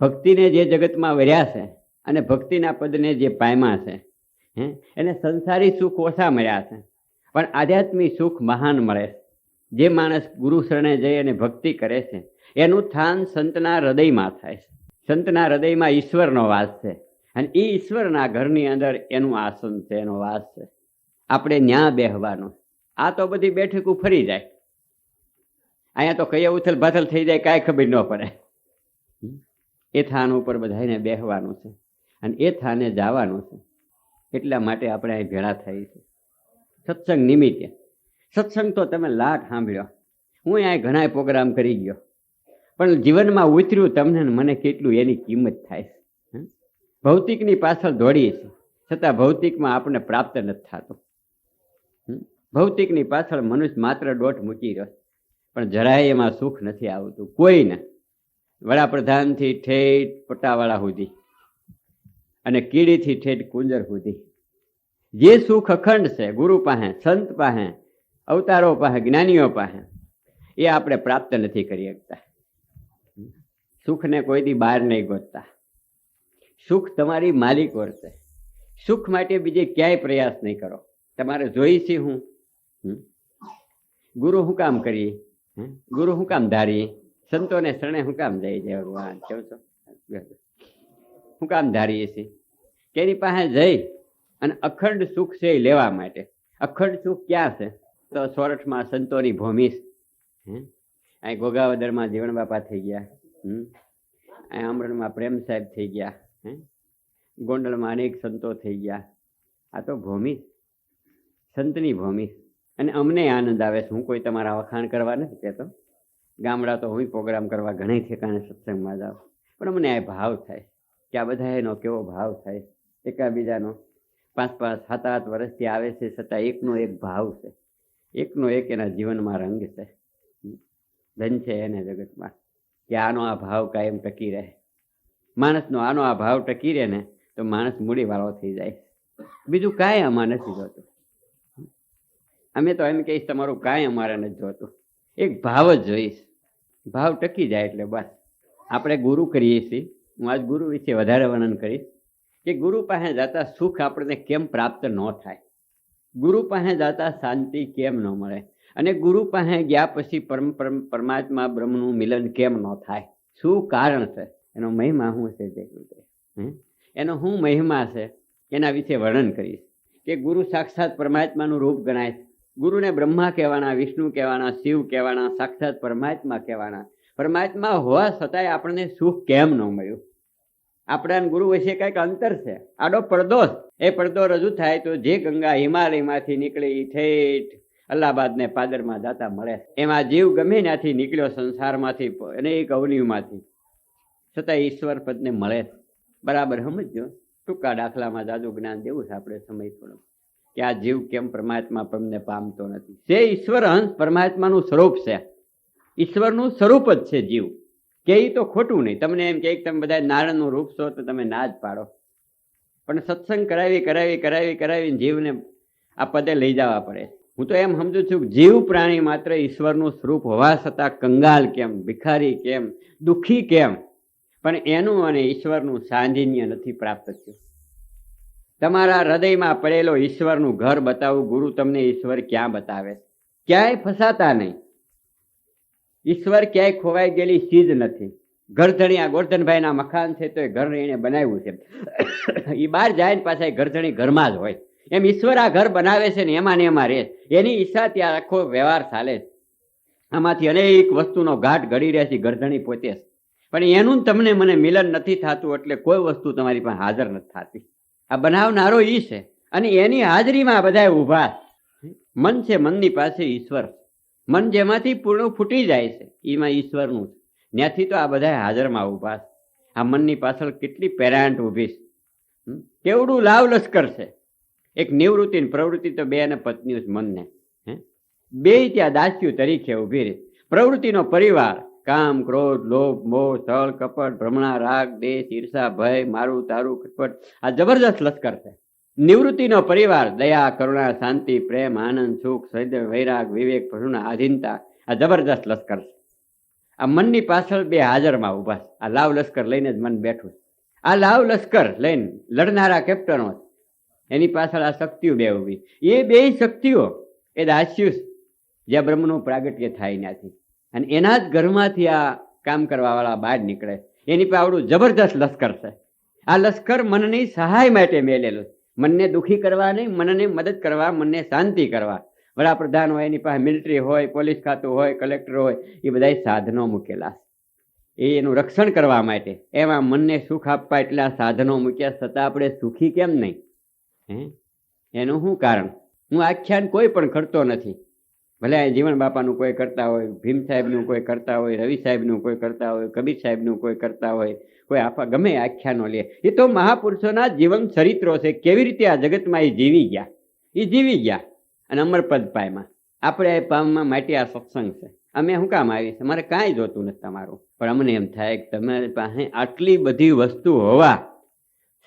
ભક્તિને જે જગતમાં વર્યા છે અને ભક્તિના પદને જે પાયમાં છે, હે? એને સંસારી સુખ ઓછા મળ્યા છે. પણ આધ્યાત્મિક સુખ મહાન મળે જે માણસ ગુરુ શરણે જઈ અને ભક્તિ કરે છે, એનું સ્થાન સંતના હૃદયમાં થાય છે. સંતના હૃદયમાં ઈશ્વરનો વાસ છે અને એ ઈશ્વરના ઘરની અંદર એનું આસન છે, એનો વાસ છે. આપણે ન્યા બેહવાનું. આ તો બધી બેઠક ફરી જાય. અહીંયા તો કઈ ઉથલ પાથલ થઈ જાય, કાંઈ ખબર ન પડે. એ થાન ઉપર બધાને બેહવાનું છે અને એ થાને જવાનું છે. એટલા માટે આપણે અહીં ભેળા થઈ છે સત્સંગ નિમિત્તે. સત્સંગ તો તમે લાખ સાંભળ્યો. હું અહીંયા ઘણા પ્રોગ્રામ કરી ગયો. પણ જીવનમાં ઉતર્યું તમને મને કેટલું એની કિંમત થાય છે. ભૌતિકની પાછળ દોડીએ છીએ. છતાં ભૌતિકમાં આપણને પ્રાપ્ત નથી થતું. ભૌતિકની પાછળ મનુષ્ય માત્ર દોટ મૂકી રહ્યો પણ જરાય એમાં સુખ નથી આવતું. કોઈને વડાપ્રધાનથી ઠેઠ પટ્ટાવાળા સુધી અને કીડીથી ઠેઠ કુંજર સુધી. જે સુખ અખંડ છે, ગુરુ પાસે, સંત પાસે, અવતારો પાસે, જ્ઞાનીઓ પાસે, એ આપણે પ્રાપ્ત નથી કરી શકતા. સુખને કોઈ દી બહાર નહીં ગોતતા. સુખ તમારી માલિક વર્તે સુખ માટે બીજે ક્યાંય પ્રયાસ નહીં કરો. તમારે જોઈ છે હું? ગુરુ હું કામ કરીએ? ગુરુ હું કામ ધારીએ? સંતોને શરણે હું કામ જઈ જય ભગવાન કેવું છો? હું કામ ધારીએ છીએ? કે પાસે જઈ અને અખંડ સુખ છે લેવા માટે. અખંડ સુખ ક્યાં છે? તો સોરઠમાં સંતોની ભૂમિ છે. અહીં ગોગાવદરમાં જીવણ બાપા થઈ ગયા. અહીં અમરણમાં પ્રેમ સાહેબ થઈ ગયા. હે? ગોંડલમાં અનેક સંતો થઈ ગયા. આ તો ભૂમિ સંતની ભૂમિ અને અમને આનંદ આવે છે. હું કોઈ તમારા વખાણ કરવા નથી કહેતો. ગામડા તો હું પ્રોગ્રામ કરવા ઘણી ઠેકાણે સત્સંગમાં જાઉં. પણ મને આ ભાવ થાય કે આ બધા એનો કેવો ભાવ થાય? એકાબીજાનો પાંચ પાંચ, સાત આઠ વર્ષથી આવે છે છતાં એકનો એક ભાવ છે. એકનો એક એના જીવનમાં રંગ છે. ધન છે એને જગતમાં. કે આનો આ ભાવ કાયમ ટકી રહે. માણસનો આનો આ ભાવ ટકી રહે ને તો માણસ મૂડીવાળો થઈ જાય. બીજું કાંઈ આમાં નથી જોતું. અમે તો એમ કહીશ, તમારું કાંઈ અમારે નથી જોતું. એક ભાવ જ જોઈશ. ભાવ ટકી જાય એટલે બસ. આપણે ગુરુ કરીએ છીએ. હું આજ ગુરુ વિશે વધારે વર્ણન કરીશ કે ગુરુ પાસે જતા સુખ આપણને કેમ પ્રાપ્ત ન થાય? ગુરુ પાસે જતા શાંતિ કેમ ન મળે? અને ગુરુ પાસે ગયા પછી પરમ પરમ પરમાત્મા બ્રહ્મનું મિલન કેમ ન થાય? શું કારણ છે? એનો મહિમા શું છે જય હે? એનો શું મહિમા છે? એના વિશે વર્ણન કરીશ. કે ગુરુ સાક્ષાત પરમાત્માનું રૂપ ગણાય છે. ગુરુને બ્રહ્મા કહેવાના, વિષ્ણુ કહેવાના, શિવ કહેવાના, સાક્ષાત પરમાત્મા કહેવાના. પરમાત્મા હોવા છતાંય આપણને સુખ કેમ ન મળ્યું? આપણા ગુરુ વિશે કંઈક અંતર છે. આડો પડદો એ પડદો રજૂ થાય તો જે ગંગા હિમાલયમાંથી નીકળી ઠેઠ અલ્હાબાદ ને પાદરમાં જાતા મળે એમાં જીવ ગમે ત્યાંથી નીકળ્યો સંસારમાંથી અનેક અવનીઓમાંથી છતાં ઈશ્વર પદને મળે બરાબર સમજો ટૂંકા દાખલામાં જાદુ જ્ઞાન દેવું છે આપણે સમય થોડો કે આ જીવ કેમ પરમાત્મા પરમને પામતો નથી? જે ઈશ્વર હંસ પરમાત્માનું સ્વરૂપ છે, ઈશ્વરનું સ્વરૂપ જ છે જીવ. કે એ તો ખોટું નહીં. તમને એમ કે તમે બધા નારાયણનું રૂપ છો તો તમે ના જ પાડો. પણ સત્સંગ કરાવી કરાવી કરાવી, કરાવીને જીવને આ પદે લઈ જવા પડે. હું તો એમ સમજુ છું કે જીવ પ્રાણી માત્ર ઈશ્વરનું સ્વરૂપ હોવા છતાં કંગાલ કેમ, ભિખારી કેમ, દુઃખી કેમ? પણ એનું અને ઈશ્વરનું સાંધિન્ય નથી પ્રાપ્ત થયું. તમારા હૃદયમાં પડેલો ઈશ્વરનું ઘર બતાવું, ગુરુ તમને ઈશ્વર ક્યાં બતાવે ક્યાંય ફસાતા નહીં. ઈશ્વર ક્યાંય ખોવાઈ ગયેલી ચીજ નથી. ઘરધણી, આ ગોરધનભાઈના મકાન છે તો એ ઘર એને બનાવ્યું છે. એ બહાર જાય ને પાછા ઘરધણી ઘરમાં જ હોય. એમ ઈશ્વર આ ઘર બનાવે છે ને એમાં ને એમાં રહે એની ઈચ્છા ત્યાં આખો વ્યવહાર ચાલે છે. આમાંથી અનેક વસ્તુનો ઘાટ ઘડી રહે છે ગરધણી પોતે પણ એનું તમને મને મિલન નથી થતું એટલે કોઈ વસ્તુ તમારી પાસે હાજર નથી થતી. આ બનાવનારો ઈ છે અને એની હાજરીમાં બધા ઊભા. મન છે મનની પાસે ઈશ્વર. મન જેમાંથી પૂર્ણ ફૂટી જાય છે, એમાં ઈશ્વરનું ત્યાંથી તો આ બધા હાજરમાં ઊભા છે. આ મનની પાછળ કેટલી પેરાન્ટ ઊભી છે. કેવડું લાવ લશ્કર છે. એક નિવૃત્તિ પ્રવૃત્તિ તો બે અને પત્નીઓ જ મનને. હે? બે ત્યાં દાસ્યું તરીકે ઊભી રહી. પ્રવૃત્તિનો પરિવાર કામ, ક્રોધ, લોભ, મોહ સ્થળ કપટ, ભ્રમણા, રાગ દેશ ઈર્ષા, ભય, મારું, તારું ખટપટ આ જબરદસ્ત લશ્કર છે નિવૃત્તિનો પરિવાર, દયા, કરુણા, શાંતિ, પ્રેમ, આનંદ, સુખ, સૈદ્ય, વૈરાગ, વિવેક, પ્રસન્ન, આધીનતા, આ જબરદસ્ત લશ્કર છે આ મનની પાછળ બે હાજરમાં ઊભા છે. આ લાવ લશ્કર લઈને જ મન બેઠું આ લાવ લશ્કર લઈને લડનારા કેપ્ટનો. એની પાછળ આ શક્તિઓ બે ઊભી એ બે શક્તિઓ, એ દાસ્યુ છે. જ્યાં બ્રહ્મનું પ્રાગટ્ય થાય ત્યાંથી અને એના જ ઘરમાંથી આ કામ કરવાવાળા બહાર નીકળે. એની પર આવડું જબરદસ્ત લશ્કર છે. આ લશ્કર મનની સહાય માટે મેલેલું મનને દુઃખી કરવા નહીં, મનને મદદ કરવા, મનને શાંતિ કરવા. વડાપ્રધાન હોય, એની પાસે મિલિટરી હોય, પોલીસ ખાતું હોય, કલેક્ટર હોય, એ બધા સાધનો મૂકેલા એ એનું રક્ષણ કરવા માટે. એમાં મનને સુખ આપવા એટલા સાધનો મૂક્યા છતાં આપણે સુખી કેમ નહીં? હે? એનું શું કારણ? હું આખ્યાન કોઈ પણ કરતો નથી. ભલે જીવન બાપાનું કોઈ કરતા હોય, ભીમ સાહેબનું કોઈ કરતા હોય, રવિ સાહેબનું કોઈ કરતા હોય, કબીર સાહેબનું કોઈ કરતા હોય, કોઈ આફા ગમે આખ્યાનો લે. એ તો મહાપુરુષોના જીવન ચરિત્રો છે. કેવી રીતે આ જગતમાં એ જીવી ગયા? એ જીવી ગયા અને અમરપદ પાયમાં. આપણે એ પામમાં માટે આ સત્સંગ છે. અમે શું કામ આવી છે? મારે કાંઈ જોતું નથી તમારું. પણ અમને એમ થાય કે તમારી પાસે આટલી બધી વસ્તુ હોવા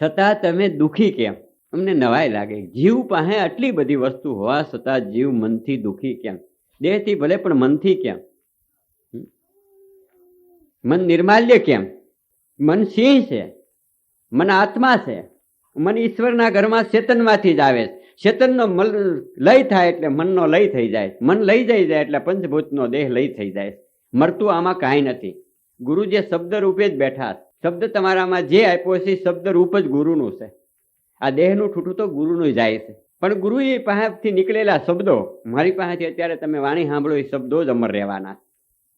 છતાં તમે દુઃખી કેમ? અમને નવાઈ લાગે. જીવ પાસે આટલી બધી વસ્તુ હોવા છતાં જીવ મનથી દુખી કેમ દેહથી ભલે, પણ મનથી કેમ મન નિર્માલ્ય કેમ? મન સિંહ છે. મન આત્મા છે. મન ઈશ્વરના ઘરમાં ચેતનમાંથી જ આવે છે. ચેતનનો લય થાય એટલે મનનો લય થઈ જાય. મન લઈ જઈ જાય એટલે પંચભૂતનો દેહ લય થઈ જાય. મરતું આમાં કાંઈ નથી. ગુરુ જે શબ્દ રૂપે જ બેઠા શબ્દ તમારામાં જે આપ્યો છે શબ્દ રૂપ જ ગુરુનું છે. આ દેહનું ઠૂઠું તો ગુરુનું જાય છે. પણ ગુરુ એ પાસેથી નીકળેલા શબ્દો, મારી પાસેથી અત્યારે તમે વાણી સાંભળો એ શબ્દો જ અમર રહેવાના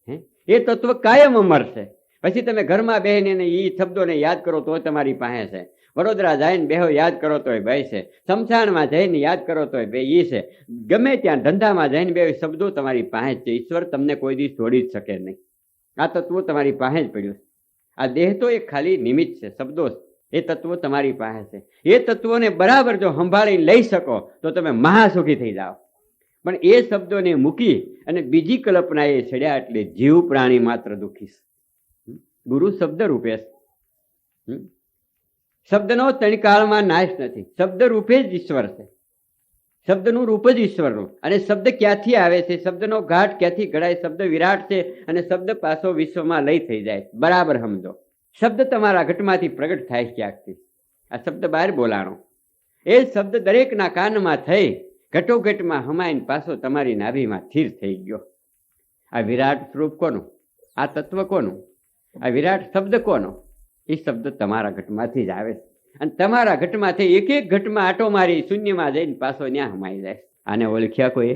હે? એ તત્વ કાયમ અમર છે. પછી તમે ઘરમાં બેહીને એ શબ્દોને યાદ કરો તો તમારી પાસે છે. વડોદરા જઈને બેહો યાદ કરો તોય ભાઈ છે. સમસાણમાં જઈને યાદ કરો તોય ભાઈ એ છે. ગમે ત્યાં ધંધામાં જઈને બે શબ્દો તમારી પાસે છે. ઈશ્વર તમને કોઈ દિવસ છોડી જ શકે નહીં. આ તત્વો તમારી પાસે જ પડ્યું આ દેહ તો એક ખાલી નિમિત્ત છે. શબ્દો છે. એ તત્વો તમારી પાસે છે. એ તત્વોને બરાબર જો સંભાળી લઈ શકો, તો તમે મહાસુખી થઈ જાઓ. પણ એ શબ્દોને મૂકી અને બીજી કલ્પના એ છેડ્યા એટલે જીવ પ્રાણી માત્ર દુઃખી ગુરુ શબ્દ રૂપે? શબ્દનો તણકાળમાં નાશ નથી. શબ્દ રૂપે જ ઈશ્વર છે. શબ્દનું રૂપ જ ઈશ્વરનું. અને શબ્દ ક્યાંથી આવે છે? શબ્દનો ઘાટ ક્યાંથી ઘડાય? શબ્દ વિરાટ છે અને શબ્દ પાછો વિશ્વમાં લઈ થઈ જાય બરાબર સમજો. શબ્દ તમારા ઘટમાંથી પ્રગટ થાય ક્યાંકથી આ શબ્દ બહાર બોલાણો. એ શબ્દ દરેકના કાનમાં થઈ, ઘટોઘટમાં હમાઈને પાછો તમારી નાભીમાં સ્થિર થઈ ગયો. આ વિરાટ સ્વરૂપ કોનું? આ તત્વ કોનું? આ વિરાટ શબ્દ કોનો? એ શબ્દ તમારા ઘટમાંથી જ આવે અને તમારા ઘટમાંથી એક એક ઘટમાં આટો મારી શૂન્યમાં જઈને પાછો ત્યાં હમાઈ જાય આને ઓળખ્યા કોઈ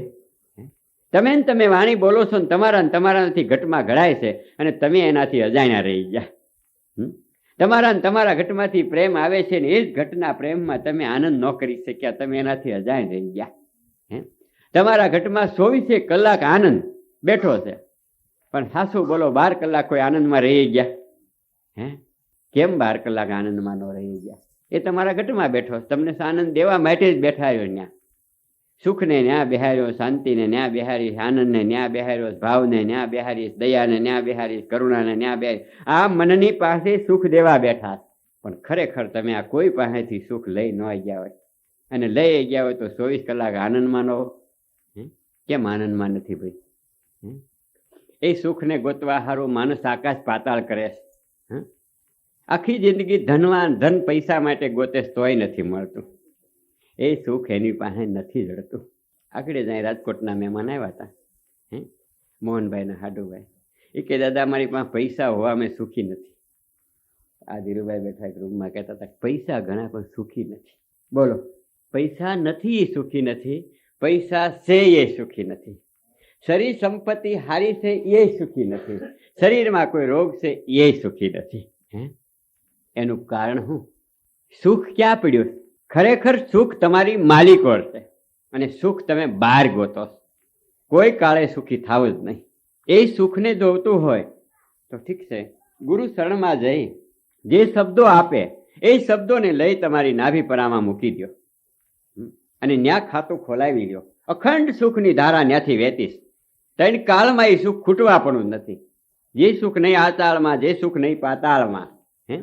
તમે ને તમે વાણી બોલો છો ને તમારા તમારાથી ઘટમાં ઘડાય છે અને તમે એનાથી અજાણ્યા રહી ગયા? તમારા તમારા ઘટમાંથી પ્રેમ આવે છે ને એ જ ઘટના પ્રેમમાં તમે આનંદ ન કરી શક્યા. તમે એનાથી અજાણ રહી ગયા. હે? તમારા ઘટમાં ચોવીસે કલાક આનંદ બેઠો છે. પણ સાસુ બોલો, બાર કલાક કોઈ આનંદમાં રહી ગયા? હે? કેમ બાર કલાક આનંદમાં ન રહી ગયા? એ તમારા ઘટમાં બેઠો તમને આનંદ દેવા માટે જ બેઠાયો ત્યાં સુખને ન્યા બિહાર્યો શાંતિને ન્યા બિહારીશ આનંદને ન્યા બિહાર્યો ભાવને ન્યા બિહારીશ દયાને ન્યા બિહારીશ કરુણાને ન્યા બેહારી આ મનની પાસે સુખ દેવા બેઠા પણ ખરેખર તમે આ કોઈ પાસેથી સુખ લઈ ન ગયા હોય અને લઈ ગયા હોય તો ચોવીસ કલાક આનંદમાં ન હે? કેમ આનંદમાં નથી ભાઈ? એ સુખને ગોતવા હારું માણસ આકાશ પાતાળ કરે છે? આખી જિંદગી ધનવાન ધન પૈસા માટે ગોતે તોય નથી મળતું એ સુખ એની પાસે નથી જડતું. આગળ જાય રાજકોટના મહેમાન આવ્યા હતા. હે? મોહનભાઈના હાડુભાઈ. એ કે દાદા મારી પાસે પૈસા હોવા અમે સુખી નથી. આ ધીરુભાઈ બેઠા એક રૂમમાં કહેતા હતા પૈસા ઘણા પણ સુખી નથી. બોલો. પૈસા નથી એ સુખી નથી. પૈસા છે એ સુખી નથી. શરીર સંપત્તિ હારી છે એ સુખી નથી. શરીરમાં કોઈ રોગ છે એ સુખી નથી. હે? એનું કારણ શું? સુખ ક્યાં પડ્યું? ખરેખર સુખ તમારી માલિક છે અને સુખ તમે બહાર ગોતો. કોઈ કાળે સુખી થાવ જ નહીં. એ સુખને જોવતું હોય તો ઠીક છે, ગુરુ શરણમાં જઈ જે શબ્દો આપે એ શબ્દોને લઈ તમારી નાભી પરામાં મૂકી દો અને ન્યા ખાતું ખોલાવી લ્યો અખંડ સુખની ધારા ન્યાથી વહેતીશ. ત્રણ કાળમાં એ સુખ ખૂટવા પણ નથી. જે સુખ નહીં આતાળમાં જે સુખ નહીં પાતાળમાં, હે?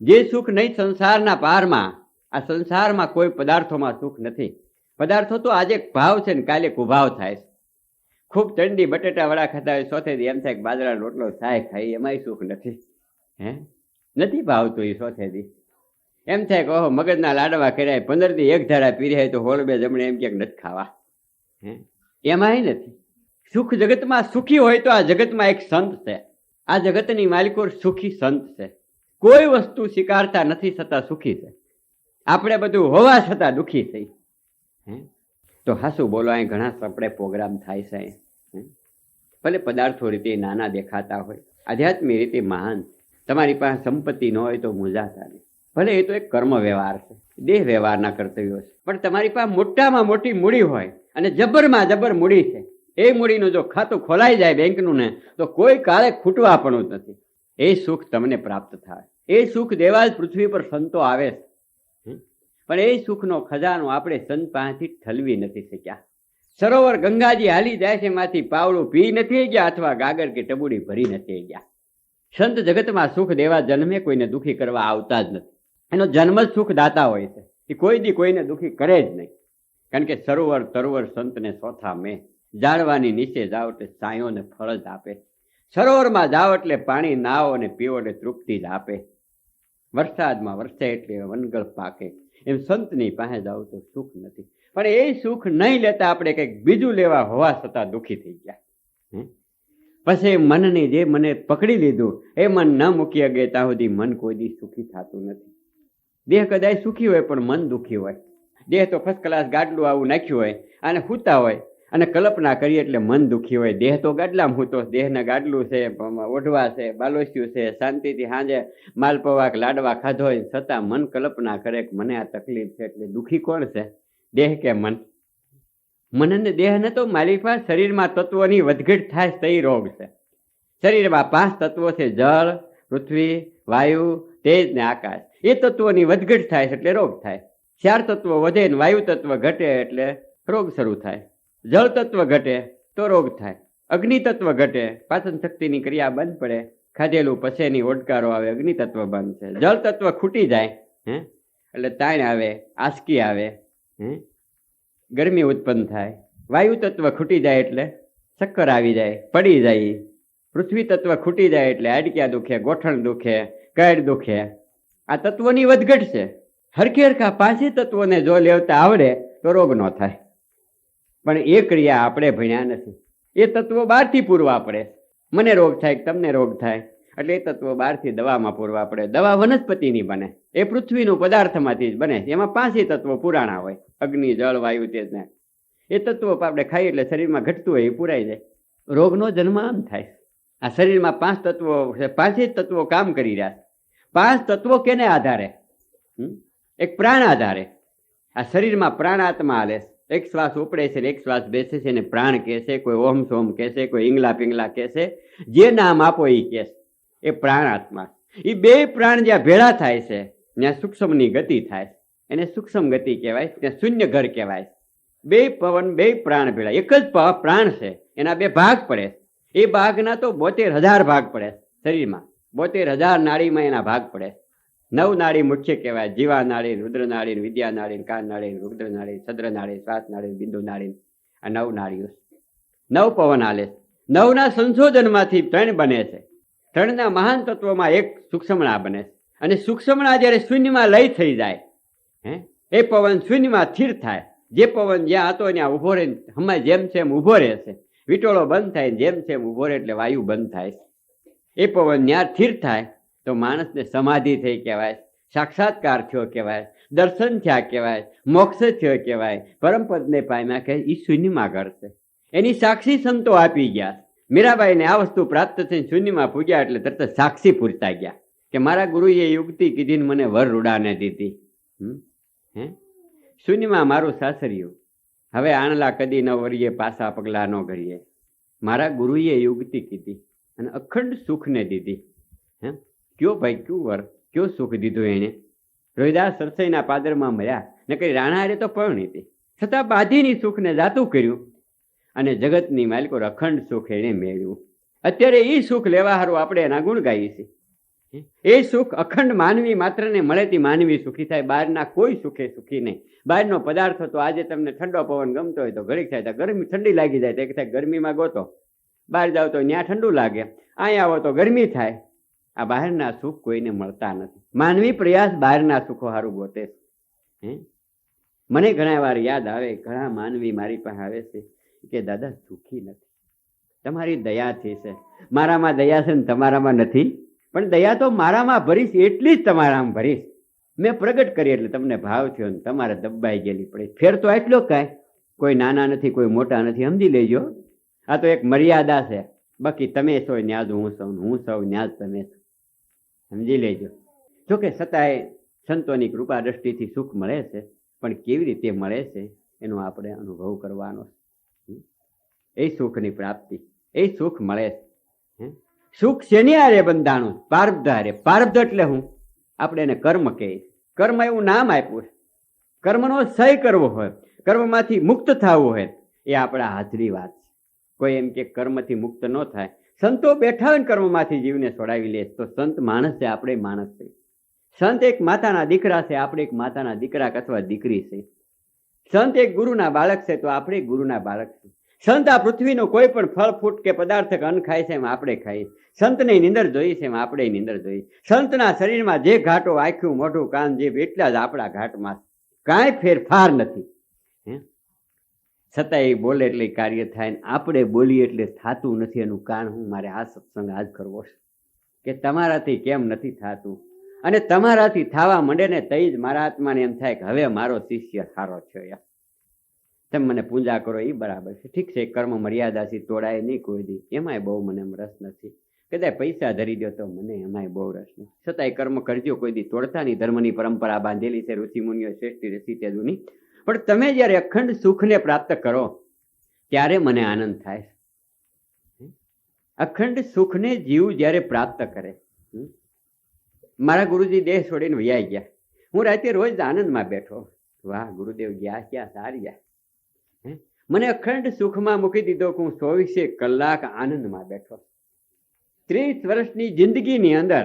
જે સુખ નહીં સંસારના પારમાં આ સંસારમાં કોઈ પદાર્થોમાં સુખ નથી. પદાર્થો તો આજે ભાવ છે ને કાલે કુભાવ થાય છે. ખૂબ ચંડી બટેટા વડા ખાતા હોય સોથેથી એમ થાય કે બાજરાનો રોટલો થાય ખાઈ એમાંય સુખ નથી. હે? નથી ભાવતું એ સોથેથી એમ થાય કે ઓહો, મગજના લાડવા કર્યા, પંદરથી એક ધારા પીર્યા તો હોળ બે જમણે એમ ક્યાંક નથી ખાવા. હે? એમાંય નથી. સુખ જગતમાં સુખી હોય તો આ જગતમાં એક સંત છે. આ જગતની માલિકો સુખી સંત છે. કોઈ વસ્તુ સ્વીકારતા નથી છતાં સુખી છે. આપણે બધું હોવા છતાં દુઃખી થઈ. હે? તો હાસું બોલો, અહીં ઘણા આપણે પ્રોગ્રામ થાય છે? ભલે પદાર્થો રીતે નાના દેખાતા હોય, આધ્યાત્મિક રીતે મહાન. તમારી પાસે સંપત્તિ ન હોય તો મૂંઝાતા નહીં. ભલે એ તો એક કર્મ વ્યવહાર છે, દેહ વ્યવહારના કર્તવ્યો છે. પણ તમારી પાસે મોટામાં મોટી મૂડી હોય અને જબરમાં જબર મૂડી છે. એ મૂડીનું જો ખાતું ખોલાઈ જાય બેંકનું ને, તો કોઈ કાળે ખૂટવા પણ નથી. એ સુખ તમને પ્રાપ્ત થાય. એ સુખ દેવા જ પૃથ્વી પર સંતો આવે છે? પણ એ સુખનો ખજાનો આપણે સંત પાસેથી ઠલવી નથી શક્યા. સરોવર ગંગાજી હાલી જાય છે, એમાંથી પાવડું પી નથી ગયા અથવા ગાગર કે ટબુડી ભરી નથી ગયા. સંત જગતમાં સુખ દેવા જન્મે, કોઈને દુઃખી કરવા આવતા જ નથી. એનો જન્મ જ સુખ દાતા હોય છે, એ કોઈ દી કોઈને દુઃખી કરે જ નહીં. કારણ કે સરોવર તરોવર સંતને સોથા મેં, જાળવાની નીચે જાઓ એટલે સાયોને ફરજ આપે. સરોવરમાં જાઓ એટલે પાણી નાઓ અને પીવો એટલે તૃપ્તિ જ આપે. વરસાદમાં વરસે એટલે વનગળ પાકે. એમ સંતની પાસે જાઓ તો સુખ નથી. પણ એ સુખ નહીં લેતા આપણે કંઈક બીજું લેવા હોવા છતાં દુઃખી થઈ ગયા? પછી મનની જે મને પકડી લીધું, એ મન ન મૂકી અગે ત્યાં સુધી મન કોઈ દી સુખી થતું નથી. દેહ કદાચ સુખી હોય પણ મન દુઃખી હોય. દેહ તો ફર્સ્ટ ક્લાસ ગાડલું આવું નાખ્યું હોય અને સૂતા હોય. અને કલ્પના કરીએ એટલે મન દુઃખી હોય. દેહ તો ગાડલામાં હૂતો દેહને ગાડલું છે ઓઢવા છે, બાલોસ્યું છે, શાંતિથી સાંજે માલપવા કે લાડવા ખાધો હોય છતાં મન કલ્પના કરે કે મને આ તકલીફ છે એટલે દુઃખી કોણ છે? દેહ કે મન? મન અને દેહને તો પાસે શરીરમાં તત્વોની વધઘટ થાય તે રોગ છે. શરીરમાં પાંચ તત્વો છે, જળ, પૃથ્વી, વાયુ, તેજ ને આકાશ. એ તત્વોની વધઘટ થાય એટલે રોગ થાય. ચાર તત્વો વધે ને વાયુ તત્વ ઘટે એટલે રોગ શરૂ થાય. જળ તત્વ ઘટે તો રોગ થાય. અગ્નિ તત્વ ઘટે, પાચન શક્તિની ક્રિયા બંધ પડે, ખાધેલું પછેની ઓડકારો આવે અગ્નિ તત્વ બંધ છે. જળ તત્વ ખૂટી જાય, હે? એટલે તાણ આવે, આસકી આવે, હે? ગરમી ઉત્પન્ન થાય. વાયુ તત્વ ખૂટી જાય એટલે ચક્કર આવી જાય, પડી જાય. પૃથ્વી તત્વ ખૂટી જાય એટલે આડક્યા દુખે, ગોઠણ દુખે કડ દુખે. આ તત્વોની વધઘટ છે. હરખે હરખા પાંચે તત્વોને જો લેવતા આવડે તો રોગ ન થાય. પણ એ ક્રિયા આપણે ભણ્યા નથી. એ તત્વો બહારથી પૂરવા પડે. મને રોગ થાય તમને રોગ થાય, એટલે એ તત્વો બહારથી દવામાં પૂરવા પડે. દવા વનસ્પતિની બને. એ પૃથ્વીનું પદાર્થમાંથી જ બને. એમાં પાંચે તત્વો પુરાણા હોય. અગ્નિ, જળ, વાયુ, તેજ, ને. એ તત્વો આપણે ખાઈએ એટલે શરીરમાં ઘટતું હોય, એ પૂરાઈ જાય. રોગનો જન્મ આમ થાય. આ શરીરમાં પાંચ તત્વો છે. પાંચે તત્વો કામ કરી રહ્યા પાંચ તત્વો કેને આધારે? એક પ્રાણ આધારે. આ શરીરમાં પ્રાણ આત્મા છે. એક શ્વાસ ઉપડે છે એક શ્વાસ બેસે છે એને પ્રાણ કહેશે કોઈ ઓમ સોમ કહેશે કોઈ ઈંગલા પિંગલા કહેશે જે નામ આપો એ કહેશે એ પ્રાણ આત્મા એ બે પ્રાણ જ્યાં ભેળા થાય છે, ત્યાં સૂક્ષ્મની ગતિ થાય. એને સૂક્ષ્મ ગતિ કહેવાય, ત્યાં શૂન્ય ઘર કહેવાય બે પવન, બે પ્રાણ ભેળા. એક જ પ્રાણ છે, એના બે ભાગ પડે એ ભાગના તો બોતેર હજાર ભાગ પડે શરીરમાં. બોતેર હજાર નાળીમાં એના ભાગ પડે નવ નાળી મુખ્ય કહેવાય. જીવા નાળી રુદ્ર નાળી વિદ્યા નાળી કાન નાળી રુદ્ર નાળી સદ્ર નાળી શ્વાસ નાળી બિંદુ નાડી આ નવ નાળીઓ નવ પવન હાલે નવના સંશોધનમાંથી ત્રણ બને છે. ત્રણના મહાન તત્વોમાં એક સૂક્ષ્મણા બને છે. અને સૂક્ષ્મણા જ્યારે શૂન્યમાં લય થઈ જાય, હે, એ પવન શૂન્યમાં સ્થિર થાય. જે પવન જ્યાં હતો ત્યાં ઊભો રહે, હમણાં જેમ છે એમ ઊભો રહેશે વિટોળો બંધ થાય, જેમ છે એમ ઊભો રહે એટલે વાયુ બંધ થાય એ પવન ત્યાં સ્થિર થાય. તો માણસને સમાધિ થઈ કહેવાય, સાક્ષાત્કાર થયો કહેવાય, દર્શન થયા કહેવાય, મોક્ષ થયો કહેવાય પરમપદને પામ્યા કે એ શૂન્યમાં ઘર એની સાક્ષી સંતો આપી ગયા. મીરાબાઈને આ વસ્તુ પ્રાપ્ત થઈને શૂન્યમાં પૂજ્યા એટલે તરત સાક્ષી પૂરતા ગયા. કે મારા ગુરુએ યુક્તિ કીધીને મને વર રૂડાને દીધી? હે? શૂન્યમાં મારું સાસરિયું. હવે આણલા કદી ન વરીએ, પાસા પગલા ન ઘડીએ મારા ગુરુએ યુક્તિ કીધી અને અખંડ સુખને દીધી. હે? કયો ભાઈ કયું વર કયો સુખ દીધું એને? રોહિદાસ સરસઈના પાદરમાં મળ્યા. ને કઈ રાણારે તો પણ હતી છતાં બાધીની સુખને જાતું કર્યું અને જગતની માલિકો અખંડ સુખ એણે મેળવ્યું. અત્યારે એ સુખ લેવા હારું આપણે એના ગુણ ગાઈએ છીએ. એ સુખ અખંડ માનવી માત્રને તે માનવી સુખી થાય. બહારના કોઈ સુખે સુખી નહીં. બહારનો પદાર્થ તો આજે તમને ઠંડો પવન ગમતો હોય તો ઘડીક થાય. તો ગરમી ઠંડી લાગી જાય તો એક થાય ગરમીમાં ગોતો. બહાર જાવ તો ત્યાં ઠંડુ લાગે. અહીંયા આવો તો ગરમી થાય. આ બહારના સુખ કોઈને મળતા નથી. માનવી પ્રયાસ બહારના સુખો સારું ગોતે. હે? મને ઘણા વાર યાદ આવે, ઘણા માનવી મારી પાસે આવે છે કે, દાદા, સુખી નથી. તમારી દયા છે મારામાં દયા છે ને તમારામાં નથી. પણ દયા તો મારામાં ભરીશ, એટલી જ તમારામાં ભરીશ. મેં પ્રગટ કરી એટલે તમને ભાવ થયો ને તમારે દબાઈ ગયેલી પડી. ફેર તો એટલો કાંઈ. કોઈ નાના નથી, કોઈ મોટા નથી. સમજી લેજો. આ તો એક મર્યાદા છે. બાકી તમે છો ન્યાજ, હું સૌ હું સૌ ન્યાજ તમે છો સમજી લેજો. જોકે છતાંય સંતોની કૃપા દ્રષ્ટિથી સુખ મળે છે, પણ કેવી રીતે મળે છે, એનો આપણે અનુભવ કરવાનો એ સુખની પ્રાપ્તિ, એ સુખ મળે છે? સુખ શેની હારે બંધાણું? પાર્બ્ધ હારે. પાર્બ્ધ એટલે હું? આપણે એને કર્મ કહે કર્મ એવું નામ આપ્યું છે. કર્મનો સહી કરવો હોય, કર્મમાંથી મુક્ત થવું હોય, એ આપણા હાજરી વાત છે. કોઈ એમ કે કર્મથી મુક્ત ન થાય સંતો બેઠા હોય કર્મમાંથી જીવને છોડાવી લે, તો સંત માણસ છે, આપણે માણસ છે. સંત એક માતાના દીકરા છે, આપણે એક માતાના દીકરા અથવા દીકરી છે. સંત એક ગુરુના બાળક છે, તો આપણે ગુરુના બાળક છે. સંત આ પૃથ્વીનો કોઈ પણ ફળ ફૂટ કે પદાર્થ કે અન્ન ખાય છે, એમ આપણે ખાઈએ. સંતને નિંદર જોઈએ છે, એમ આપણે નિંદર જોઈએ સંતના શરીરમાં જે ઘાટો આખ્યું મોઢું, કાન જે એટલા જ આપણા ઘાટમાં. કાંઈ ફેરફાર નથી. હે? છતાં એ બોલે એટલે કાર્ય થાય ને આપણે બોલીએ એટલે થતું નથી. એનું કારણ હું મારે આ સત્સંગ આજ કરવો છે કે તમારાથી કેમ નથી થતું? અને તમારાથી થવા માંડે ને તઈ જ મારા આત્માને એમ થાય કે હવે મારો શિષ્ય સારો છે યાર તમે મને પૂજા કરો એ બરાબર છે. ઠીક છે, કર્મ મર્યાદાથી તોડાય નહીં કોઈ દી. એમાંય બહુ મને એમ રસ નથી. કદાચ પૈસા ધરી દો તો મને એમાંય બહુ રસ નથી. છતાંય કર્મ કરજો કોઈ દી. તોડતા નહીં ધર્મની પરંપરા બાંધેલી છે ઋષિ મુનિઓ શ્રેષ્ઠ રસી તે જૂની પણ તમે જ્યારે અખંડ સુખને પ્રાપ્ત કરો, ત્યારે મને આનંદ થાય. અખંડ સુખને જીવ જ્યારે પ્રાપ્ત કરે મારા ગુરુજી દેહ છોડીને વૈયા ગયા. હું રાતે રોજ આનંદમાં બેઠો. વાહ, ગુરુદેવ ગયા ક્યાં? સારી ગયા. મને અખંડ સુખમાં મૂકી દીધો કે હું ચોવીસે કલાક આનંદમાં બેઠો. ત્રીસ વર્ષની જિંદગીની અંદર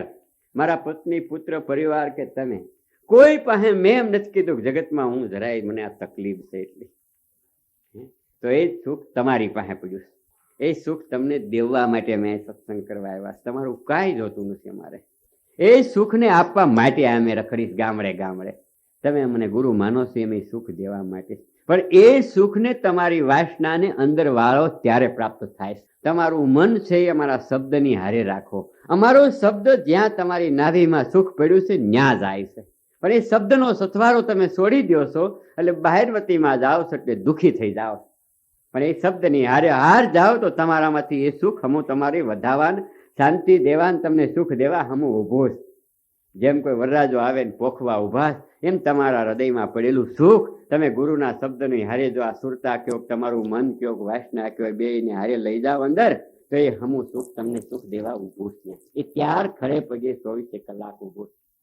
મારા પત્ની, પુત્ર, પરિવાર કે તમે કોઈ પાસે મેં એમ નથી કીધું જગતમાં હું જરાય મને આ તકલીફ છે એટલી. તો એ સુખ તમારી પાસે પડ્યું એ સુખ તમને દેવવા માટે મેં સત્સંગ કરવા આવ્યા તમારું કાંઈ જોતું નથી અમારે. એ સુખને આપવા માટે અમે રખડીશ ગામડે ગામડે. તમે મને ગુરુ માનો છો એમ સુખ દેવા માટે. પણ એ સુખને તમારી વાસનાને અંદર વાળો ત્યારે પ્રાપ્ત થાય તમારું મન છે એ અમારા શબ્દની હારે રાખો. અમારો શબ્દ જ્યાં તમારી નાભીમાં સુખ પડ્યું છે, ત્યાં જાય છે. પણ એ શબ્દનો સથવારો તમે છોડી દો છો, એટલે બહારવતીમાં જાઓ છો એટલે દુઃખી થઈ જાઓ પણ એ શબ્દની હારે હાર જાઓ તો તમારામાંથી એ સુખ હમું તમારી વધાવાન શાંતિ દેવાન, તમને સુખ દેવા હમું ઊભો જેમ કોઈ વરરાજો આવે ને પોખવા ઊભા એમ તમારા હૃદયમાં પડેલું સુખ તમે ગુરુના શબ્દની હારે જો આ સુરતા કયો તમારું મન કયો વાસના કયો બે ને હારે લઈ જાઓ અંદર, તો એ હમું સુખ તમને સુખ દેવા ઊભું છે. એ ત્યાર ખરે પગે ચોવીસે કલાક ઊભું છે.